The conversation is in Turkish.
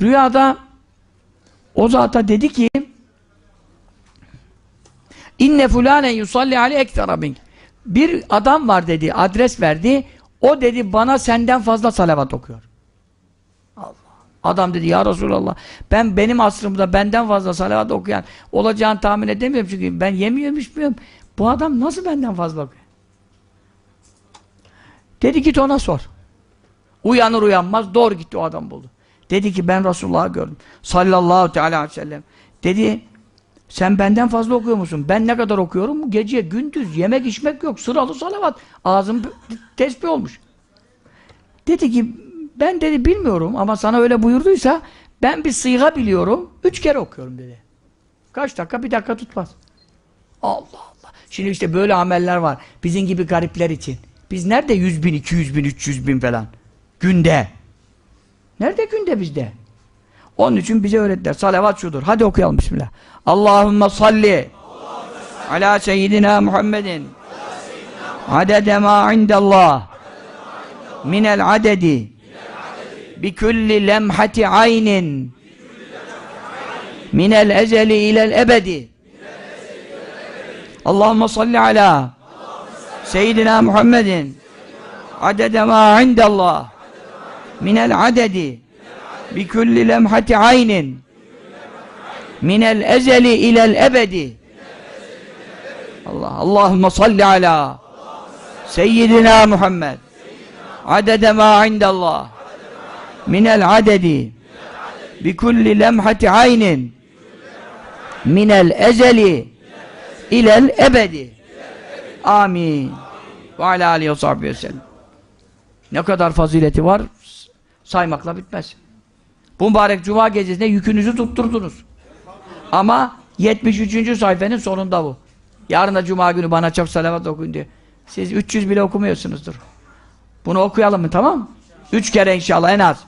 Rüyada o zata dedi ki İnne fulâne yusalli aleyh ekthara mink. Bir adam var dedi, adres verdi. O dedi bana senden fazla salavat okuyor. Allah. Adam dedi ya Resulallah ben benim asrımda benden fazla salavat okuyan olacağını tahmin edemiyorum çünkü ben yemiyorum içmiyorum. Bu adam nasıl benden fazla okuyor? Dedi git ona sor. Uyanır uyanmaz doğru gitti o adam buldu. Dedi ki ben Resulullah'ı gördüm. Sallallahu teala aleyhi ve sellem. Dedi sen benden fazla okuyor musun? Ben ne kadar okuyorum? Gece, gündüz, yemek içmek yok. Sıralı salavat. Ağzım tesbih olmuş. Dedi ki ben dedi bilmiyorum ama sana öyle buyurduysa ben bir sıyga biliyorum. Üç kere okuyorum dedi. Kaç dakika? Bir dakika tutmaz. Allah Allah. Şimdi işte böyle ameller var. Bizim gibi garipler için. Biz nerede 100 bin, 200 bin, 300 bin falan? Günde. Nerede günde bizde? Onun için bize öğrettiler. Salavat şudur. Hadi okuyalım Bismillah. Allahümme salli ala seyyidina Muhammedin adede ma indallah minel adedi bi kulli lemhati aynin minel ezeli ilel ebedi Allahümme salli ala seyyidina Muhammedin adede ma indallah minel adedi. Bi kulli lemhati aynin. Minel ezeli ilel ebedi. Allah Allahümme salli ala seyyidina Muhammed. Adede ma indallah. Minel adedi. Bi kulli lemhati aynin. Minel ezeli ilel ebedi. Amin. Ve ala aleyhi ve sellem. Ne kadar fazileti var saymakla bitmez bu mübarek cuma gecesinde yükünüzü tutturdunuz ama 73. sayfanın sonunda bu. Yarın da cuma günü bana çok salavat okuyun diyor. Siz 300 bile okumuyorsunuzdur. Bunu okuyalım mı tamam mı? Üç kere inşallah en az.